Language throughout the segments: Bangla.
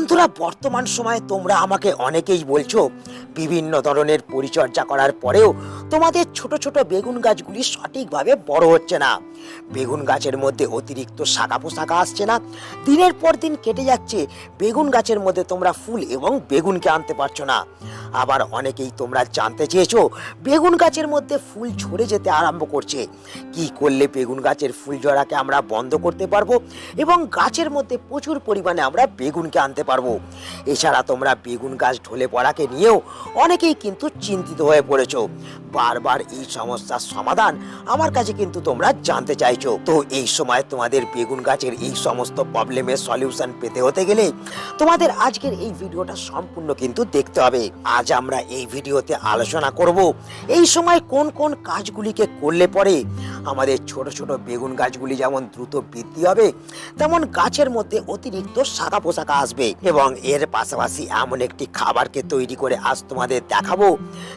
বন্ধুরা, বর্তমান সময়ে তোমরা আমাকে অনেকেই বলছো বিভিন্ন ধরনের পরিচর্যা করার পরেও তোমাদের ছোট ছোট বেগুন গাছগুলি সঠিকভাবে বড় হচ্ছে না। বেগুন গাছের মধ্যে অতিরিক্ত শাখা পোশাকা আসছে না। দিনের পর দিন কেটে যাচ্ছে, বেগুন গাছের মধ্যে তোমরা ফুল এবং বেগুনকে আনতে পারছ না। আবার অনেকেই তোমরা জানতে চেয়েছো, বেগুন গাছের মধ্যে ফুল ঝরে যেতে আরম্ভ করছে। কি করলে বেগুন গাছের ফুল ঝরাকে আমরা বন্ধ করতে পারব এবং গাছের মধ্যে প্রচুর পরিমাণে আমরা বেগুনকে আনতে পারব। এছাড়া তোমরা বেগুন গাছ ঢলে পড়াকে নিয়েও অনেকেই কিন্তু চিন্তিত হয়ে পড়েছো। বারবার এই সমস্যার সমাধান আমার কাছে কিন্তু তোমরা জানতে চাইছো। তো এই সময় তোমাদের বেগুন গাছের এই সমস্ত প্রবলেমের সলিউশন পেতে হতে গেলে তোমাদের আজকের এই ভিডিওটা সম্পূর্ণ কিন্তু দেখতে হবে। আজ আমরা এই ভিডিওতে আলোচনা করব এই সময় কোন কোন কাজগুলিকে করলে পরে আমাদের ছোট ছোট বেগুন গাছগুলি যেমন দ্রুত বৃদ্ধি হবে, তেমন গাছের মধ্যে অতিরিক্ত শাখা পোশাকা আসবে। এবং এর পাশাপাশি এমন একটি খাবারকে তৈরি করে আজ তোমাদের দেখাবো,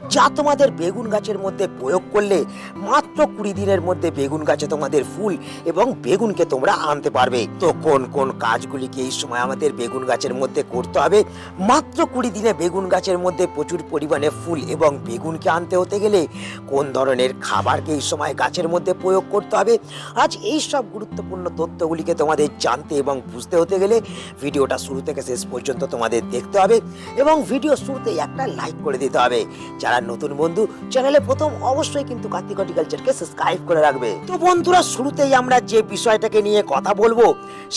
যা তোমাদের বেগুন গাছের মধ্যে প্রয়োগ করলে মাত্র কুড়ি দিনের মধ্যে বেগুন গাছে তোমাদের ফুল এবং বেগুনকে তোমরা আনতে পারবে। তো কোন কোন কাজগুলিকে এই সময় আমাদের বেগুন গাছের মধ্যে করতে হবে? মাত্র কুড়ি দিনে বেগুন গাছের মধ্যে প্রচুর পরিমাণে ফুল এবং বেগুনকে আনতে হতে গেলে কোন ধরনের খাবারকে এই সময় গাছের মধ্যে প্রয়োগ করতে হবে? আজ এই সব গুরুত্বপূর্ণ তথ্যগুলিকে তোমাদের জানতে এবং বুঝতে হতে গেলে ভিডিওটা শুরু থেকে শেষ পর্যন্ত তোমাদের দেখতে হবে এবং ভিডিও শুরুতেই একটা লাইক করে দিতে হবে। যারা নতুন বন্ধু, চ্যানেলে প্রথম অবশ্যই কিন্তু কার্তিক হর্টিকালচারকে সাবস্ক্রাইব করে রাখবে। তো বন্ধুরা, শুরুতেই আমরা যে বিষয়টাকে নিয়ে কথা বলব,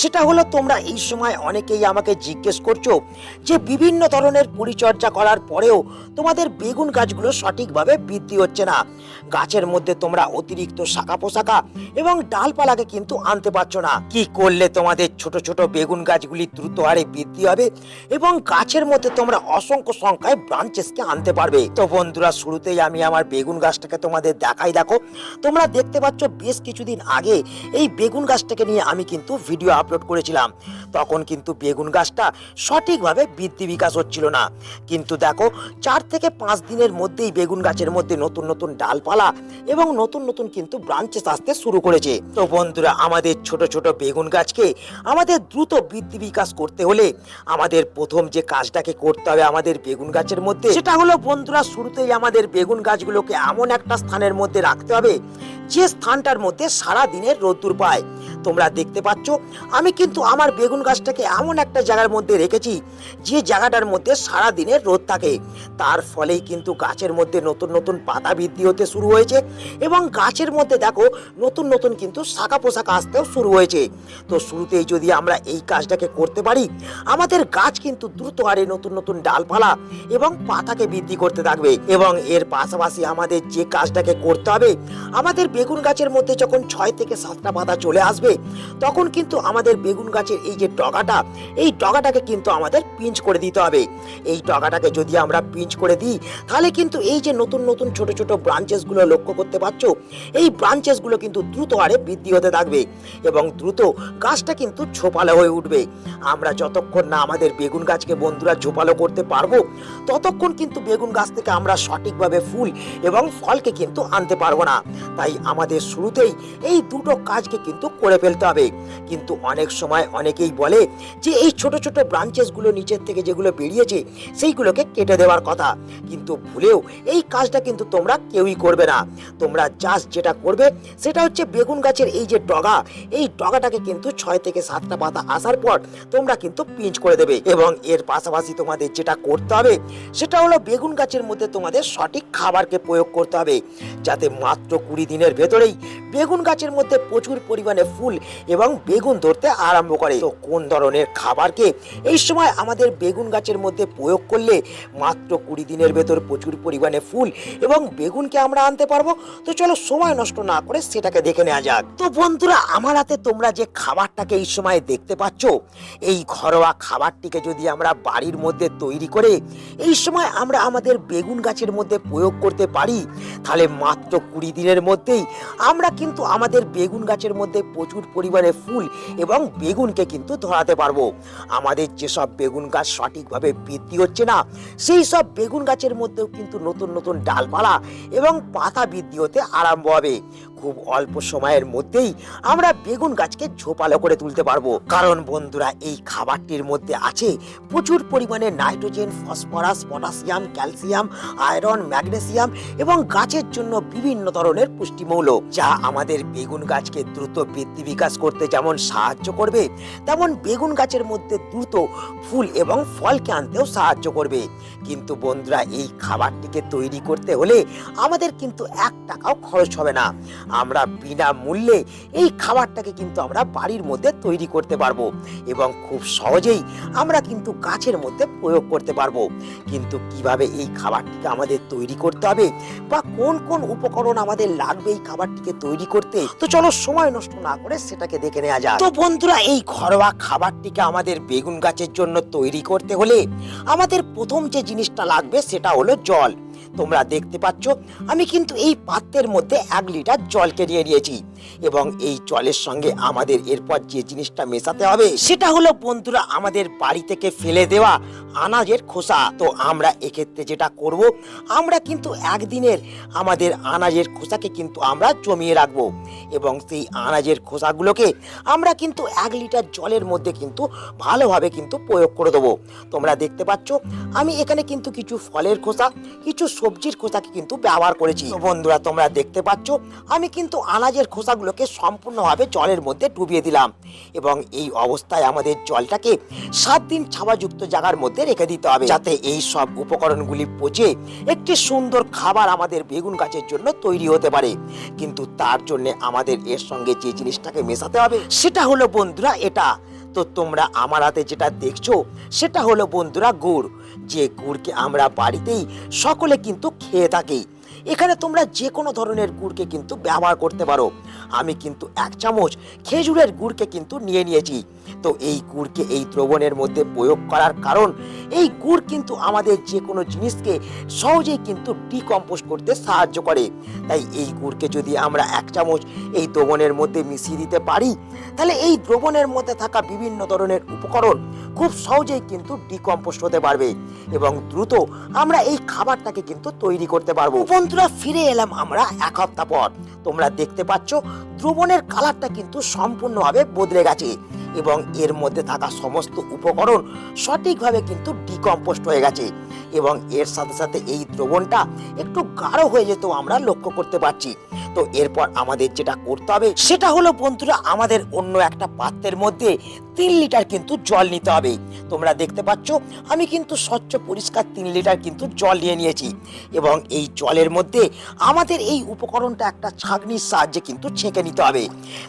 সেটা হলো তোমরা এই সময় অনেকেই আমাকে জিজ্ঞেস করছ যে বিভিন্ন ধরনের পরিচর্যা করার পরেও তোমাদের বেগুন গাছগুলো সঠিকভাবে বৃদ্ধি হচ্ছে না। গাছের মধ্যে তোমরা অতিরিক্ত শাখা পোশাকা এবং ডালপালাকে কিন্তু আনতে পারছ না। কি করলে তোমাদের ছোট ছোট বেগুন গাছগুলি দ্রুত হারে বৃদ্ধি হবে এবং গাছের মধ্যে তোমরা অসংখ্য সংখ্যায় ব্রাঞ্চেসকে আনতে পারবে? তো বন্ধুরা, শুরুতেই আমি আমার বেগুন গাছটাকে তোমাদের দেখাই দেখো। তোমরা দেখতে পাচ্ছ বেশ কিছুদিন আগে এই বেগুন গাছটাকে নিয়ে আমি কিন্তু ভিডিও আপলোড করেছিলাম। তখন কিন্তু বেগুন গাছটা সঠিকভাবে বৃদ্ধি বিকাশ হচ্ছিল না। কিন্তু দেখো, চার থেকে পাঁচ দিনের মধ্যেই বেগুন গাছের মধ্যে নতুন নতুন ডালপালা এবং নতুন নতুন কিন্তু ব্রাঞ্চেস আসতে শুরু করেছে। তো বন্ধুরা, আমাদের ছোট ছোট বেগুন গাছকে আমাদের দ্রুত বৃদ্ধি বিকাশ করতে হলে আমাদের প্রথম যে কাজটাকে করতে হবে আমাদের বেগুন গাছের মধ্যে, সেটা হলো বন্ধুরা, শুরুতেই আমাদের বেগুন গাছগুলোকে এমন একটা স্থানের মধ্যে রাখতে হবে যে স্থানটার মধ্যে সারা দিনের রোদ্দুর পায়। তোমরা দেখতে পাচ্ছ, আমি কিন্তু আমার বেগুন গাছটাকে এমন একটা জায়গার মধ্যে রেখেছি, যে জায়গাটার মধ্যে সারা দিনের রোদ থাকে। তার ফলেই কিন্তু গাছের মধ্যে নতুন নতুন পাতা বৃদ্ধি হতে শুরু হয়েছে এবং গাছের মধ্যে দেখো, নতুন নতুন কিন্তু শাখা পোশাক আসতেও শুরু হয়েছে। তো শুরুতেই যদি আমরা এই কাজটাকে করতে পারি, আমাদের গাছ কিন্তু দ্রুত হারে নতুন নতুন ডালপালা এবং পাতাকে বৃদ্ধি করতে থাকবে এবং এর পাশাপাশি আমাদের যে কাজটাকে করতে হবে, আমাদের বেগুন গাছের মধ্যে যখন ছয় থেকে সাতটা পাতা চলে আসবে তখন কিন্তু আমাদের বেগুন গাছের এই যে ডগাটা এই ডগাটাকে কিন্তু আমাদের পিঞ্চ করে দিতে হবে। এই ডগাটাকে যদি আমরা পিঞ্চ করে দিই, তাহলে কিন্তু এই যে নতুন নতুন ছোট ছোট ব্রাঞ্চেসগুলো লক্ষ্য করতে পারছ, এই ব্রাঞ্চেসগুলো কিন্তু দ্রুত হারে বৃদ্ধি হতে থাকবে এবং দ্রুত গাছটা কিন্তু ঝোপালো হয়ে উঠবে। আমরা যতক্ষণ না আমাদের বেগুন গাছকে বন্ধুরা ঝোপালো করতে পারব, ততক্ষণ কিন্তু বেগুন গাছ থেকে আমরা সঠিকভাবে ফুল এবং ফলকে কিন্তু আনতে পারব না। তাই আমাদের শুরুতেই এই দুটো কাজকে কিন্তু করে ফেলতে হবে। কিন্তু অনেক সময় অনেকেই বলে যে, এই ছোট ছোট ব্রাঞ্চেসগুলো নিচের থেকে যেগুলো বেরিয়েছে, সেইগুলোকে কেটে দেওয়ার কথা। কিন্তু ভুলেও এই কাজটা কিন্তু তোমরা কেউই করবে না। তোমরা জাস্ট যেটা করবে, সেটা হচ্ছে বেগুন গাছের এই যে ডগা, এই ডগাটাকে কিন্তু ছয় থেকে সাতটা পাতা আসার পর তোমরা কিন্তু পিঞ্চ করে দেবে। এবং এর পাশাপাশি তোমাদের যেটা করতে হবে, সেটা হলো বেগুন গাছের মধ্যে তোমাদের সঠিক খাবারকে প্রয়োগ করতে হবে। যাতে মাত্র কুড়ি দিনের ভেতরেই বেগুন গাছের মধ্যে প্রচুর পরিমাণে ফুল এবং বেগুন ধরতে আরম্ভ করে। তো কোন ধরনের খাবারকে এই সময় আমাদের বেগুন গাছের মধ্যে প্রয়োগ করলে মাত্র কুড়ি দিনের ভেতর প্রচুর পরিমাণে ফুল এবং বেগুনকে আমরা আনতে পারব? তো চলো সময় নষ্ট না করে সেটাকে দেখে নেওয়া যাক। তো বন্ধুরা, আমার হাতে তোমরা যে খাবারটাকে এই সময় দেখতে পাচ্ছ, এই ঘরোয়া খাবারটিকে যদি আমরা বাড়ির মধ্যে তৈরি করে এই সময় আমরা আমাদের বেগুন গাছের মধ্যে প্রয়োগ করতে পারি, তাহলে মাত্র কুড়ি দিনের মধ্যেই আমরা কিন্তু আমাদের বেগুন গাছের মধ্যে প্রচুর প্রচুর পরিমাণে ফুল এবং বেগুনকে কিন্তু ধরাতে পারব। আমাদের যেসব বেগুন গাছ সঠিকভাবে বৃদ্ধি হচ্ছে না, সেই সব বেগুন গাছের মধ্যেও কিন্তু নতুন নতুন ডালপালা এবং পাতা বৃদ্ধি হতে আরম্ভ হবে। খুব অল্প সময়ের মধ্যেই আমরা বেগুন গাছকে ঝোপালো করে তুলতে পারব। কারণ বন্ধুরা, এই খাবারটির মধ্যে আছে প্রচুর পরিমাণে nitrogen, phosphorus, potassium, calcium, iron, magnesium এবং গাছের জন্য বিভিন্ন ধরনের পুষ্টিমৌল, যা আমাদের বেগুন গাছকে দ্রুত বৃদ্ধি বিকাশ করতে যেমন সাহায্য করবে, তেমন বেগুন গাছের মধ্যে দ্রুত ফুল এবং ফলকে আনতেও সাহায্য করবে। কিন্তু বন্ধুরা, এই খাবারটিকে তৈরি করতে হলে আমাদের কিন্তু এক টাকাও খরচ হবে না। আমরা বিনা মূল্যে এই খাবারটাকে কিন্তু আমরা বাড়ির মধ্যে তৈরি করতে পারব এবং খুব সহজেই আমরা কিন্তু গাছের মধ্যে প্রয়োগ করতে পারব। কিন্তু কীভাবে এই খাবারটিকে আমাদের তৈরি করতে হবে বা কোন কোন উপকরণ আমাদের লাগবে এই খাবারটিকে তৈরি করতে, তো চলো সময় নষ্ট না করে সেটাকে দেখে নেওয়া যায় তো বন্ধুরা, এই ঘরোয়া খাবারটিকে আমাদের বেগুন গাছের জন্য তৈরি করতে হলে আমাদের প্রথম যে জিনিসটা লাগবে, সেটা হলো জল। তোমরা দেখতে পাচ্ছ, আমি কিন্তু এই পাত্রের মধ্যে এক লিটার জলকে নিয়ে নিয়েছি। এবং এই জলের সঙ্গে আমাদের এরপর যে জিনিসটা মেশাতে হবে, সেটা হলো বন্ধুরা আমাদের বাড়ি থেকে ফেলে দেওয়া আনাজের খোসা। তো আমরা এক্ষেত্রে যেটা করব, আমরা কিন্তু একদিনের আমাদের আনাজের খোসাকে কিন্তু আমরা জমিয়ে রাখব এবং সেই আনাজের খোসাগুলোকে আমরা কিন্তু এক লিটার জলের মধ্যে কিন্তু ভালোভাবে কিন্তু প্রয়োগ করে দেবো। তোমরা দেখতে পাচ্ছ, আমি এখানে কিন্তু কিছু ফলের খোসা, কিছু সবজির খোসাকে কিন্তু ব্যবহার করেছি। বন্ধুরা, তোমরা দেখতে পাচ্ছ, আমি কিন্তু আনাজের খোসাগুলোকে সম্পূর্ণভাবে জলের মধ্যে ডুবিয়ে দিলাম এবং এই অবস্থায় আমাদের জলটাকে সাত দিন ছাওয়াযুক্ত জায়গার মধ্যে রেখে দিতে হবে যাতে এই সব উপকরণগুলি পচে একটি সুন্দর খাবার আমাদের বেগুন গাছের জন্য তৈরি হতে পারে। কিন্তু তার জন্য আমাদের এর সঙ্গে যে জিনিসটাকে মেশাতে হবে সেটা হলো বন্ধুরা এটা। তো তোমরা আমার হাতে যেটা দেখছ সেটা হলো বন্ধুরা গুড়। যে গুড়কে আমরা বাড়িতেই সকলে কিন্তু খেয়ে থাকি। এখানে তোমরা যে কোনো ধরনের গুড়কে কিন্তু ব্যবহার করতে পারো। আমি কিন্তু এক চামচ খেজুরের গুড়কে কিন্তু নিয়ে নিয়েছি। তো এই গুড়কে এই দ্রবণের মধ্যে প্রয়োগ করার কারণ, এই গুড় কিন্তু আমাদের যে কোনো জিনিসকে সহজেই কিন্তু ডিকম্পোজ করতে সাহায্য করে। তাই এই গুড়কে যদি আমরা এক চামচ এই দ্রবণের মধ্যে মিশিয়ে দিতে পারি, তাহলে এই দ্রবণের মধ্যে থাকা বিভিন্ন ধরনের উপকরণ খুব সহজেই কিন্তু ডিকম্পোস্ট হতে পারবে এবং দ্রুত আমরা এই খাবারটাকে কিন্তু তৈরি করতে পারব। বন্ধুরা ফিরে এলাম আমরা এক হপ্তাহ পর। তোমরা দেখতে পাচ্ছ, দ্রবণের কালারটা কিন্তু সম্পূর্ণভাবে বদলে গেছে এবং এর মধ্যে থাকা সমস্ত উপকরণ সঠিকভাবে কিন্তু ডিকম্পোস্ট হয়ে গেছে এবং এর সাথে সাথে এই দ্রবণটা একটু গাঢ় হয়ে যেত আমরা লক্ষ্য করতে পারছি। তো এরপর আমাদের যেটা করতে হবে, সেটা হলো বন্ধুরা আমাদের অন্য একটা পাত্রের মধ্যে তিন লিটার কিন্তু জল নিতে হবে। তোমরা দেখতে পাচ্ছ, আমি কিন্তু স্বচ্ছ পরিষ্কার তিন লিটার কিন্তু জল নিয়ে নিয়েছি এবং এই জলের মধ্যে আমাদের এই উপকরণটা একটা ছাঁকনির সাহায্যে কিন্তু ছেঁকে নিতে হবে।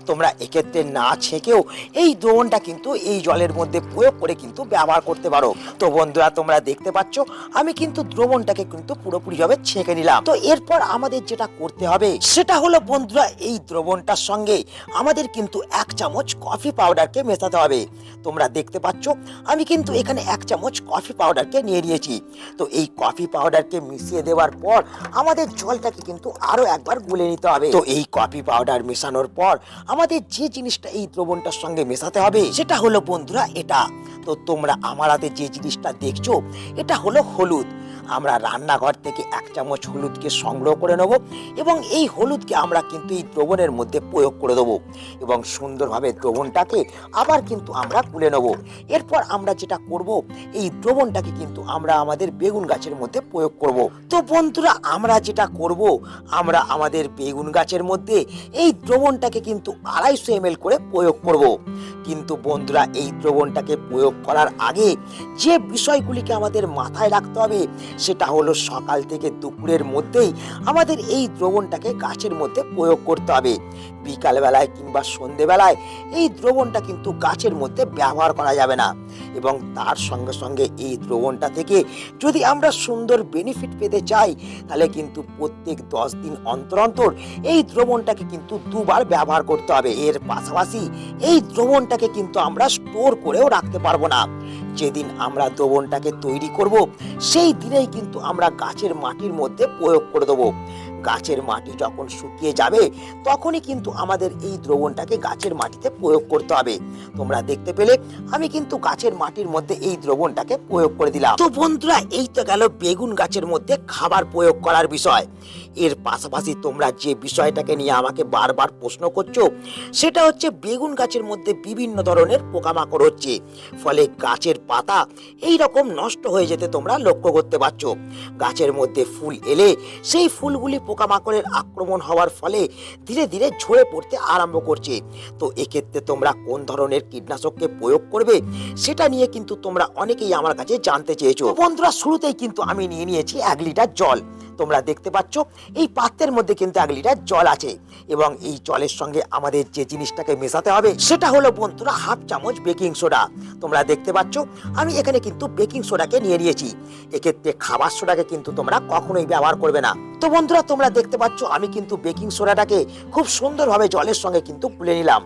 তোমরা এক্ষেত্রে না ছেঁকেও এই দ্রবণটা কিন্তু এই জলের মধ্যে প্রয়োগ করে কিন্তু ব্যবহার করতে পারো। তো বন্ধুরা, তোমরা দেখতে পাচ্ছ, আমি কিন্তু দ্রবণটাকে কিন্তু পুরোপুরিভাবে ছেঁকে নিলাম। তো এরপর আমাদের যেটা করতে হবে, সেটা হলো বন্ধুরা, এই দ্রবণটার সঙ্গে আমাদের কিন্তু এক চামচ কফি পাউডারকে মেশাতে হবে। তোমরা দেখতে পাচ্ছ, আমি কিন্তু এখানে এক চামচ কফি পাউডারকে নিয়ে নিয়েছি। তো এই কফি পাউডারকে মিশিয়ে দেওয়ার পর আমাদের জলটাকে কিন্তু আরও একবার গুলে নিতে হবে। তো এই কফি পাউডার মেশানোর পর আমাদের যে জিনিসটা এই দ্রবণটার সঙ্গে মেশাতে হবে, সেটা হলো বন্ধুরা এটা। তো তোমরা আমার হাতে যে জিনিসটা দেখছ, এটা হলো হলুদ। আমরা রান্নাঘর থেকে এক চামচ হলুদকে সংগ্রহ করে নেব এবং এই হলুদকে আমরা কিন্তু এই দ্রবণের মধ্যে প্রয়োগ করে দেবো এবং সুন্দরভাবে দ্রবণটাকে আবার কিন্তু আমরা গুলে নেব। এরপর আমরা যেটা করব, এই দ্রবণটাকে কিন্তু আমরা আমাদের বেগুন গাছের মধ্যে প্রয়োগ করব। তো বন্ধুরা, আমরা যেটা করব, আমরা আমাদের বেগুন গাছের মধ্যে এই দ্রবণটাকে কিন্তু আড়াইশো এম করে প্রয়োগ করব। কিন্তু বন্ধুরা, এই দ্রবণটাকে প্রয়োগ করার আগে যে বিষয়গুলিকে আমাদের মাথায় রাখতে হবে সেটা হলো সকাল থেকে দুপুরের মধ্যেই আমাদের এই দ্রবণটাকে গাছের মধ্যে প্রয়োগ করতে হবে। বিকালবেলায় কিংবা সন্ধেবেলায় এই দ্রবণটা কিন্তু গাছের মধ্যে ব্যবহার করা যাবে না। এবং তার সঙ্গে সঙ্গে এই দ্রবণটা থেকে যদি আমরা সুন্দর বেনিফিট পেতে চাই, তাহলে কিন্তু প্রত্যেক দশ দিন অন্তর অন্তর এই দ্রবণটাকে কিন্তু দুবার ব্যবহার করতে হবে। এর পাশাপাশি এই দ্রবণটাকে কিন্তু আমরা স্টোর করেও রাখতে পারব না। যেদিন আমরা দ্রবণটাকে তৈরি করব, সেই দিনেই কিন্তু আমরা গাছের মাটির মধ্যে প্রয়োগ করে দেবো। গাছের মাটি যখন শুকিয়ে যাবে, তখনই কিন্তু আমাদের এই দ্রবণটাকে গাছের মাটিতে প্রয়োগ করতে হবে। তোমরা দেখতে পেলে, আমি কিন্তু গাছের মাটির মধ্যে এই দ্রবণটাকে প্রয়োগ করে দিলাম। তো বন্ধুরা, এই তো গেল বেগুন গাছের মধ্যে খাবার প্রয়োগ করার বিষয়। এর পাশাপাশি তোমরা যে বিষয়টাকে নিয়ে আমাকে বারবার প্রশ্ন করছ, সেটা হচ্ছে বেগুন গাছের মধ্যে বিভিন্ন ধরনের পোকামাকড় হচ্ছে। ফলে গাছের পাতা এই রকম নষ্ট হয়ে যেতে তোমরা লক্ষ্য করতে পারছ। গাছের মধ্যে ফুল এলে সেই ফুলগুলি পোকামাকড়ের আক্রমণ হওয়ার ফলে ধীরে ধীরে ঝরে পড়তে আরম্ভ করছে। তো এক্ষেত্রে তোমরা কোন ধরনের কীটনাশককে প্রয়োগ করবে, সেটা নিয়ে কিন্তু তোমরা অনেকেই আমার কাছে জানতে চেয়েছো। বন্ধুরা, শুরুতেই কিন্তু আমি নিয়ে নিয়েছি এক লিটার জল। তোমরা দেখতে পাচ্ছ এই পাত্রের মধ্যে কিন্তু এক লিটার জল আছে এবং এই জলের সঙ্গে আমাদের যে জিনিসটাকে মেশাতে হবে সেটা হলো বন্ধুরা হাফ চামচ বেকিং সোডা। তোমরা দেখতে পাচ্ছ, আমি এখানে কিন্তু বেকিং সোডাকে নিয়ে নিয়েছি। এক্ষেত্রে খাবার সোডাকে কিন্তু তোমরা কখনোই ব্যবহার করবে না। তো বন্ধুরা, তোমরা দেখতে পাচ্ছ, আমি কিন্তু বেকিং সোডাটাকে খুব সুন্দরভাবে জলের সঙ্গে কিন্তু গুলে নিলাম।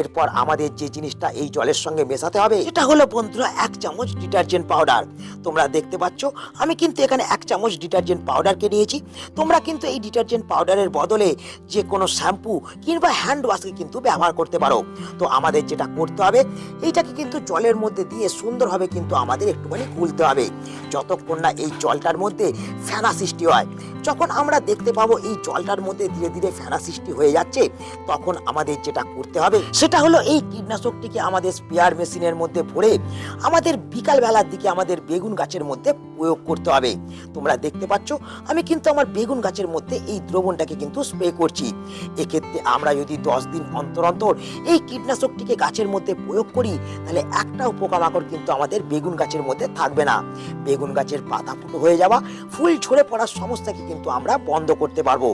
এরপর আমাদের যে জিনিসটা এই জলের সঙ্গে মেশাতে হবে, সেটা হলো বন্ধুরা, এক চামচ ডিটারজেন্ট পাউডার তোমরা দেখতে পাচ্ছ, আমি কিন্তু এখানে এক চামচ ডিটারজেন্ট পাউডারকে নিয়েছি। তোমরা কিন্তু এই ডিটারজেন্ট পাউডারের বদলে যে কোনো শ্যাম্পু কিংবা হ্যান্ড ওয়াশকে কিন্তু ব্যবহার করতে পারো। তো আমাদের যেটা করতে হবে, এইটাকে কিন্তু জলের মধ্যে দিয়ে সুন্দরভাবে কিন্তু আমাদের একটুখানি গুলতে হবে। যতক্ষণ না এই জলটার মধ্যে ফেনা সৃষ্টি হয়, যখন আমরা দেখতে পাবো এই জলটার মধ্যে ধীরে ধীরে ফেনা সৃষ্টি হয়ে যাচ্ছে। তখন আমাদের যেটা করতে হবে, সেটা হলো এই কীটনাশকটিকে আমাদের স্পেয়ার মেশিনের মধ্যে ভরে আমাদের বিকাল বেলার দিকে আমাদের বেগুন গাছের মধ্যে প্রয়োগ করতে হবে। তোমরা দেখতে পাচ্ছ, আমি কিন্তু আমার বেগুন গাছের মধ্যে এই দ্রবণটাকে কিন্তু স্প্রে করছি। এক্ষেত্রে আমরা যদি দশ দিন অন্তর অন্তর এই কীটনাশকটিকে গাছের মধ্যে প্রয়োগ করি, তাহলে একটাও পোকামাকড় কিন্তু আমাদের বেগুন গাছের মধ্যে থাকবে না। বেগুন গাছের পাতা ফুটো হয়ে যাওয়া, ফুল ঝরে পড়ার সমস্যাকে কিন্তু আমরা বন্ধ করতে পারব।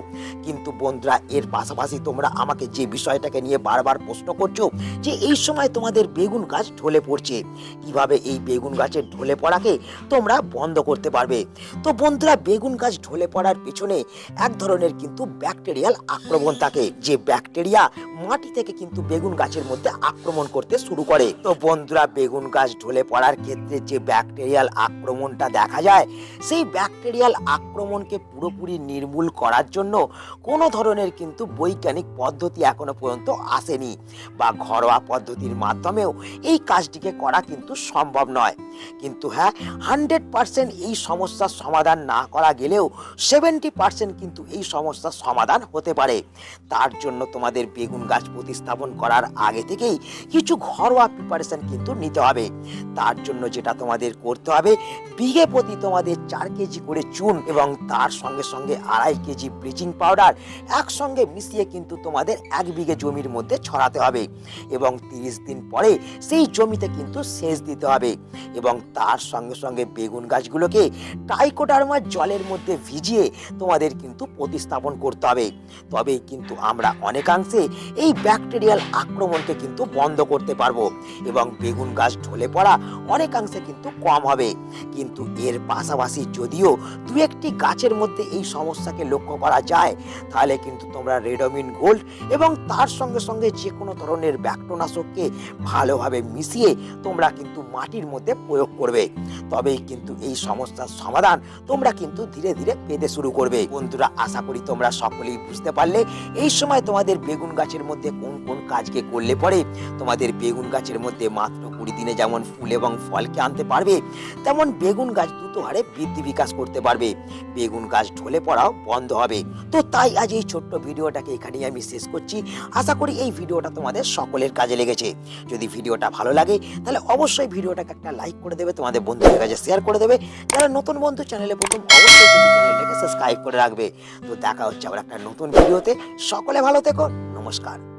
কিন্তু বন্ধুরা, এর পাশাপাশি তোমরা আমাকে যে বিষয়টাকে নিয়ে বারবার প্রশ্ন করছ যে এই সময় তোমাদের বেগুন গাছ ঢলে পড়ছে, কীভাবে এই বেগুন গাছের ঢলে পড়াকে তোমরা বন্ধ করতে পারবে? তো বন্ধুরা, বেগুন গাছ ঢলে পড়ার পেছনে এক ধরনের কিন্তু ব্যাকটেরিয়াল আক্রমণ থাকে, যে ব্যাকটেরিয়া মাটি থেকে কিন্তু বেগুন গাছের মধ্যে আক্রমণ করতে শুরু করে। তো বন্ধুরা, বেগুন গাছ ঢলে পড়ার ক্ষেত্রে যে ব্যাকটেরিয়াল আক্রমণটা দেখা যায়, সেই ব্যাকটেরিয়াল আক্রমণকে পুরোপুরি নির্মূল করার জন্য কোনো ধরনের কিন্তু বৈজ্ঞানিক পদ্ধতি এখনও পর্যন্ত আসেনি বা ঘরোয়া পদ্ধতির মাধ্যমেও এই কাজটিকে করা কিন্তু সম্ভব নয়। কিন্তু হ্যাঁ হান্ড্রেড পার্সেন্ট এই সমস্যার সমাধান না করা গেলেও সেভেন্টি পার্সেন্ট কিন্তু এই সমস্যার সমাধান হতে পারে। তার জন্য তোমাদের বেগুন গাছ প্রতিস্থাপন করার আগে থেকেই কিছু ঘরোয়া প্রিপারেশন কিন্তু নিতে হবে। তার জন্য যেটা তোমাদের করতে হবে, বিঘে প্রতি তোমাদের চার কেজি করে চুন এবং তার সঙ্গে সঙ্গে আড়াই কেজি ব্লিচিং পাউডার একসঙ্গে মিশিয়ে কিন্তু তোমাদের এক বিঘে জমির মধ্যে ছড়াতে হবে এবং তিরিশ দিন পরে সেই জমিতে কিন্তু সেচ দিতে হবে এবং তার সঙ্গে সঙ্গে বেগুন গাছগুলোকে টাইকোডার্মার জলের মধ্যে ভিজিয়ে তোমাদের কিন্তু প্রতিস্থাপন করতে হবে। তবেই কিন্তু আমরা অনেকাংশে এই ব্যাকটেরিয়াল আক্রমণকে কিন্তু বন্ধ করতে পারব এবং বেগুন গাছ ঢলে পড়া অনেকাংশে কিন্তু কম হবে। কিন্তু এর পাশাপাশি যদিও দু একটি গাছের মধ্যে এই সমস্যাকে লক্ষ্য করা যায়, তাহলে কিন্তু তোমরা রেডোমিন গোল্ড এবং তার সঙ্গে সঙ্গে যে কোনো ধরনের ব্যাক্টোনাশককে ভালোভাবে মিশিয়ে তোমরা কিন্তু মাটির মধ্যে প্রয়োগ করবে। তবেই কিন্তু এই সমস্যার সমাধান তোমরা কিন্তু ধীরে ধীরে পেতে শুরু করবে। বন্ধুরা, আশা করি তোমরা সকলেই বুঝতে পারলে, এই সময় তোমাদের বেগুন গাছের মধ্যে কোন কোন কাজকে করলে পরে তোমাদের বেগুন গাছের মধ্যে মাত্র কুড়ি দিনে যেমন ফুল এবং ফলকে আনতে পারবে, তেমন বেগুন গাছ দ্রুত হারে বৃদ্ধি বিকাশ করতে পারবে। বেগুন গাছ ঢলে পড়াও বন্ধ হবে। তো তাই আজ এই ছোট্ট ভিডিওটাকে এখানে আমি শেষ করছি। আশা করি এই ভিডিওটা তোমাদের সকলের কাজে লেগেছে। যদি ভিডিওটা ভালো লাগে, তাহলে অবশ্যই ভিডিওটাকে একটা লাইক করে দেবে, তোমাদের বন্ধুদের কাছে শেয়ার করে দেবে। যারা নতুন বন্ধু, চ্যানেলে প্রথম, অবশ্যই চ্যানেলটাকে সাবস্ক্রাইব করে রাখবে। তো দেখা হচ্ছে আবার একটা নতুন ভিডিওতে। সকলে ভালো থেকো, নমস্কার।